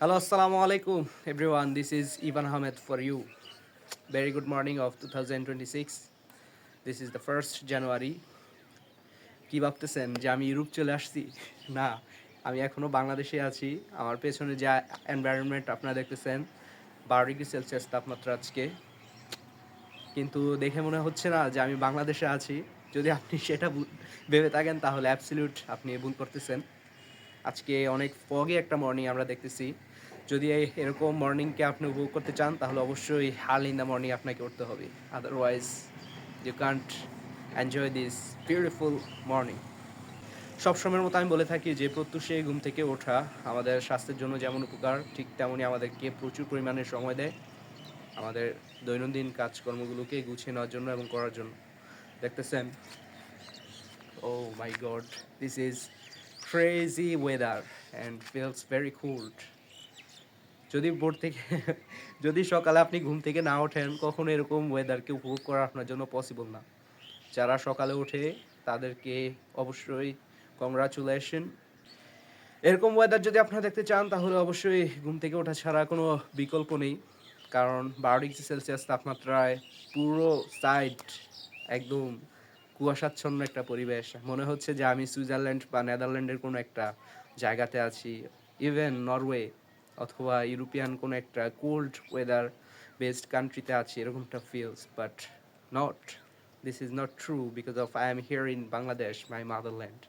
Hello, this is everyone. Ahmed for you very good morning Very good morning of 2026. This is the first January. কি ভাবতেছেন যে আমি Europe চলে আসছি না আমি এখনও বাংলাদেশে আছি আমার পেছনে যা এনভায়রনমেন্ট আপনারা দেখতেছেন বারো ডিগ্রি সেলসিয়াস তাপমাত্রা আজকে কিন্তু দেখে মনে হচ্ছে না যে আমি বাংলাদেশে আছি যদি আপনি সেটা ভেবে থাকেন তাহলে অ্যাবসলিউট আপনি ভুল করতেছেন আজকে অনেক ফগি একটা মর্নিং আমরা দেখতেছি। যদি এই এরকম মর্নিংকে আপনি উপভোগ করতে চান, তাহলে অবশ্যই হাল ইন দ্য মর্নিং আপনাকে উঠতে হবে। Otherwise you can't enjoy this beautiful morning সবসময়ের মতো আমি বলে থাকি যে, প্রত্যুষে ঘুম থেকে ওঠা আমাদের স্বাস্থ্যের জন্য যেমন উপকার, ঠিক তেমনই আমাদেরকে প্রচুর পরিমাণে সময় দেয়। আমাদের দৈনন্দিন কাজকর্মগুলোকে গুছিয়ে নেওয়ার জন্য এবং করার জন্য। দেখতেছেন? ও my god this is crazy weather and feels very cold. যদি বোর্ড থেকে, যদি সকালে আপনি ঘুম থেকে না ওঠেন, কখনো এরকম ওয়েদারকে উপভোগ করা আপনার জন্য পসিবল না। যারা সকালে ওঠে, তাদেরকে অবশ্যই কংগ্রাচুলেশন এরকম ওয়েদার যদি আপনারা দেখতে চান, তাহলে অবশ্যই ঘুম থেকে ওঠা ছাড়া কোনো বিকল্প নেই। কারণ বারো ডিগ্রি সেলসিয়াস তাপমাত্রায় পুরো সাইড একদম কুয়াশাচ্ছন্ন একটা পরিবেশ। মনে হচ্ছে যে আমি সুইজারল্যান্ড বা নেদারল্যান্ডের কোনো একটা জায়গাতে আছি। ইভেন নরওয়ে অথবা ইউরোপিয়ান কোনো একটা কোল্ড ওয়েদার বেসড কান্ট্রিতে আছি, এরকমটা feels but not this is not true because of I am here in Bangladesh my motherland